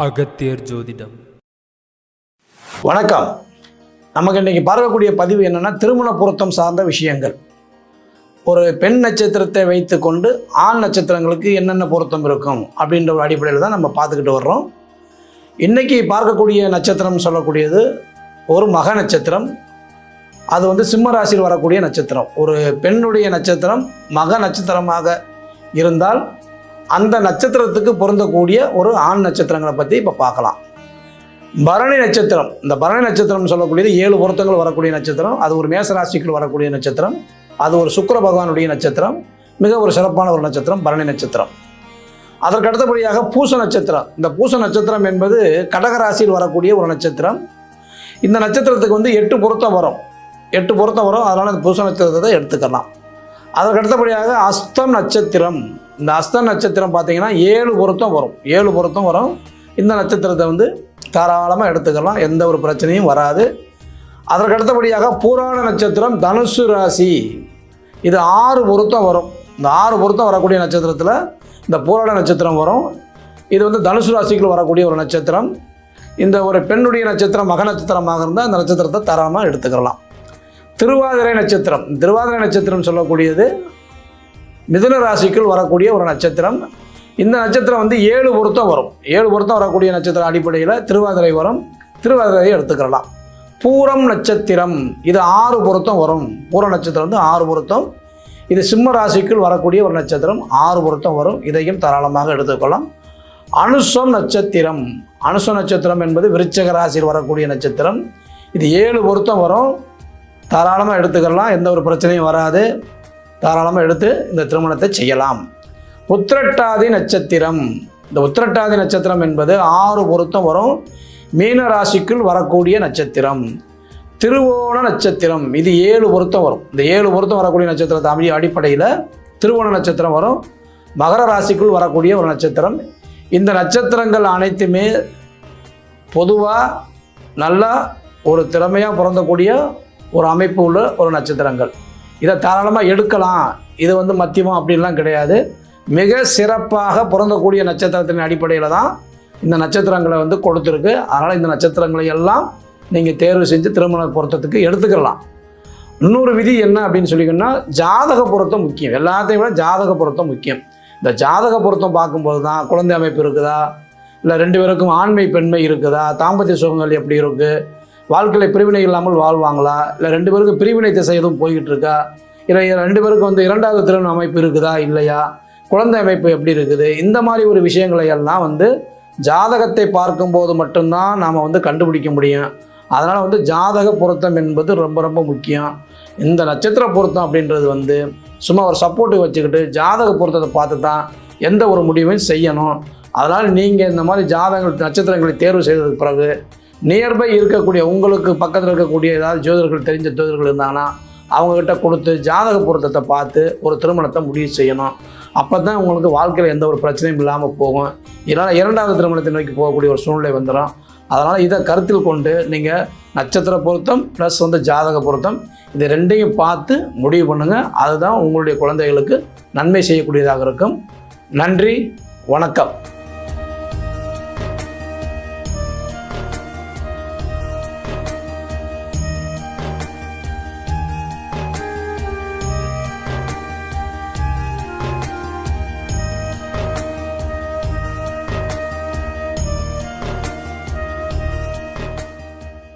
அகத்தியர் ஜோதிடம். வணக்கம். நமக்கு இன்னைக்கு பார்க்கக்கூடிய பதிவு என்னன்னா திருமண பொருத்தம் சார்ந்த விஷயங்கள். ஒரு பெண் நட்சத்திரத்தை வைத்துக்கொண்டு ஆண் நட்சத்திரங்களுக்கு என்னென்ன பொருத்தம் இருக்கும் அப்படின்ற ஒரு அடிப்படையில் தான் நம்ம பார்த்துக்கிட்டு வர்றோம். இன்றைக்கி பார்க்கக்கூடிய நட்சத்திரம் சொல்லக்கூடியது ஒரு மக நட்சத்திரம். அது வந்து சிம்ம ராசியில் வரக்கூடிய நட்சத்திரம். ஒரு பெண்ணுடைய நட்சத்திரம் மக நட்சத்திரமாக இருந்தால் அந்த நட்சத்திரத்துக்கு பொருந்தக்கூடிய ஒரு ஆண் நட்சத்திரங்களை பற்றி இப்போ பார்க்கலாம். பரணி நட்சத்திரம். இந்த பரணி நட்சத்திரம் சொல்லக்கூடியது ஏழு பொருத்தங்கள் வரக்கூடிய நட்சத்திரம். அது ஒரு மேச ராசிக்குள் வரக்கூடிய நட்சத்திரம். அது ஒரு சுக்கர பகவானுடைய நட்சத்திரம். மிக ஒரு சிறப்பான ஒரு நட்சத்திரம் பரணி நட்சத்திரம். அதற்கு அடுத்தபடியாக பூச நட்சத்திரம். இந்த பூச நட்சத்திரம் என்பது கடக ராசியில் வரக்கூடிய ஒரு நட்சத்திரம். இந்த நட்சத்திரத்துக்கு வந்து எட்டு பொருத்தம் வரும். எட்டு பொருத்தம் வரும். அதனால் இந்த பூச நட்சத்திரத்தை எடுத்துக்கலாம். அதற்கு அடுத்தபடியாக அஸ்தம் நட்சத்திரம். இந்த அஸ்த நட்சத்திரம் பார்த்தீங்கன்னா ஏழு பொருத்தம் வரும். ஏழு பொருத்தம் வரும். இந்த நட்சத்திரத்தை வந்து தாராளமாக எடுத்துக்கலாம். எந்த ஒரு பிரச்சனையும் வராது. அதற்கு அடுத்தபடியாக பூராண நட்சத்திரம் தனுசு ராசி. இது ஆறு பொருத்தம் வரும். இந்த ஆறு பொருத்தம் வரக்கூடிய நட்சத்திரத்தில் இந்த பூராண நட்சத்திரம் வரும். இது வந்து தனுசு ராசிக்குள் வரக்கூடிய ஒரு நட்சத்திரம். இந்த ஒரு பெண்ணுடைய நட்சத்திரம் மக நட்சத்திரமாக இருந்தால் அந்த நட்சத்திரத்தை தாராளமாக எடுத்துக்கலாம். திருவாதிரை நட்சத்திரம். திருவாதிரை நட்சத்திரம் சொல்லக்கூடியது மிதுன ராசிக்குள் வரக்கூடிய ஒரு நட்சத்திரம். இந்த நட்சத்திரம் வந்து ஏழு பொருத்தம் வரும். ஏழு பொருத்தம் வரக்கூடிய நட்சத்திரம் அடிப்படையில் திருவாதிரை வரும். திருவாதிரையை எடுத்துக்கலாம் பூரம் நட்சத்திரம். இது ஆறு பொருத்தம் வரும். பூர நட்சத்திரம் வந்து ஆறு பொருத்தம். இது சிம்ம ராசிக்குள் வரக்கூடிய ஒரு நட்சத்திரம். ஆறு பொருத்தம் வரும். இதையும் தாராளமாக எடுத்துக்கொள்ளலாம். அனுசம் நட்சத்திரம். அனுச நட்சத்திரம் என்பது விருச்சக ராசியில் வரக்கூடிய நட்சத்திரம். இது ஏழு பொருத்தம் வரும். தாராளமாக எடுத்துக்கலாம் எந்த ஒரு பிரச்சனையும் வராது. தாராளமாக எடுத்து இந்த திருமணத்தை செய்யலாம். உத்திரட்டாதி நட்சத்திரம். இந்த உத்திரட்டாதி நட்சத்திரம் என்பது ஆறு பொருத்தம் வரும். மீன ராசிக்குள் வரக்கூடிய நட்சத்திரம். திருவோண நட்சத்திரம். இது ஏழு பொருத்தம் வரும். இந்த ஏழு பொருத்தம் வரக்கூடிய நட்சத்திரத்தை அமைய அடிப்படையில் திருவோண நட்சத்திரம் வரும். மகர ராசிக்குள் வரக்கூடிய ஒரு நட்சத்திரம். இந்த நட்சத்திரங்கள் அனைத்துமே பொதுவாக நல்லா ஒரு திறமையாக பிறந்தக்கூடிய ஒரு அமைப்பு உள்ள ஒரு நட்சத்திரங்கள். இதை தாராளமாக எடுக்கலாம். இது வந்து மத்தியமோ அப்படின்லாம் கிடையாது. மிக சிறப்பாக பிறந்தக்கூடிய நட்சத்திரத்தின் அடிப்படையில் தான் இந்த நட்சத்திரங்களை வந்து கொடுத்துருக்கு. அதனால் இந்த நட்சத்திரங்களை எல்லாம் நீங்கள் தேர்வு செஞ்சு திருமண பொருத்தத்துக்கு எடுத்துக்கலாம். இன்னொரு விதி என்ன அப்படின்னு சொல்லிங்கன்னா ஜாதக பொருத்தம் முக்கியம். எல்லாத்தையும் விட ஜாதக பொருத்தம் முக்கியம். இந்த ஜாதக பொருத்தம் பார்க்கும்போது தான் குழந்தை அமைப்பு இருக்குதா? இல்லை ரெண்டு பேருக்கும் ஆண்மை பெண்மை இருக்குதா? தாம்பத்திய சுகங்கள் எப்படி இருக்குது வாழ்க்கையில் பிரிவினை இல்லாமல் வாழ்வாங்களா? இல்லை ரெண்டு பேருக்கும் பிரிவினை திசை எதுவும் போய்கிட்டு இருக்கா இல்லை ரெண்டு பேருக்கும் வந்து இரண்டாவது திருமண அமைப்பு இருக்குதா? இல்லையா? குழந்தை அமைப்பு எப்படி இருக்குது? இந்த மாதிரி ஒரு விஷயங்களை எல்லாம் வந்து ஜாதகத்தை பார்க்கும்போது மட்டும்தான் நாம் வந்து கண்டுபிடிக்க முடியும். அதனால் வந்து ஜாதக பொருத்தம் என்பது ரொம்ப ரொம்ப முக்கியம். இந்த நட்சத்திர பொருத்தம் அப்படின்றது வந்து சும்மா ஒரு சப்போர்ட்டு வச்சுக்கிட்டு ஜாதக பொருத்தத்தை பார்த்து தான் எந்த ஒரு முடிவையும் செய்யணும். அதனால் நீங்கள் இந்த மாதிரி ஜாதகங்கள் நட்சத்திரங்களை தேர்வு செய்ததுக்கு பிறகு நியர்பை இருக்கக்கூடிய உங்களுக்கு பக்கத்தில் இருக்கக்கூடிய ஏதாவது ஜோதிடர்கள் தெரிஞ்ச ஜோதிடர்கள் இருந்தாங்கன்னா அவங்கக்கிட்ட கொடுத்து ஜாதக பொருத்தத்தை பார்த்து ஒரு திருமணத்தை முடிவு செய்யணும். அப்போ தான் உங்களுக்கு வாழ்க்கையில் எந்த ஒரு பிரச்சனையும் இல்லாமல் போகும். இதனால் இரண்டாவது திருமணத்தை நோக்கி போகக்கூடிய ஒரு சூழ்நிலை வந்துடும். அதனால் இதை கருத்தில் கொண்டு நீங்கள் நட்சத்திர பொருத்தம் ப்ளஸ் வந்து ஜாதக பொருத்தம் இது ரெண்டையும் பார்த்து முடிவு பண்ணுங்கள் அதுதான் உங்களுடைய குழந்தைகளுக்கு நன்மை செய்யக்கூடியதாக இருக்கும். நன்றி வணக்கம்.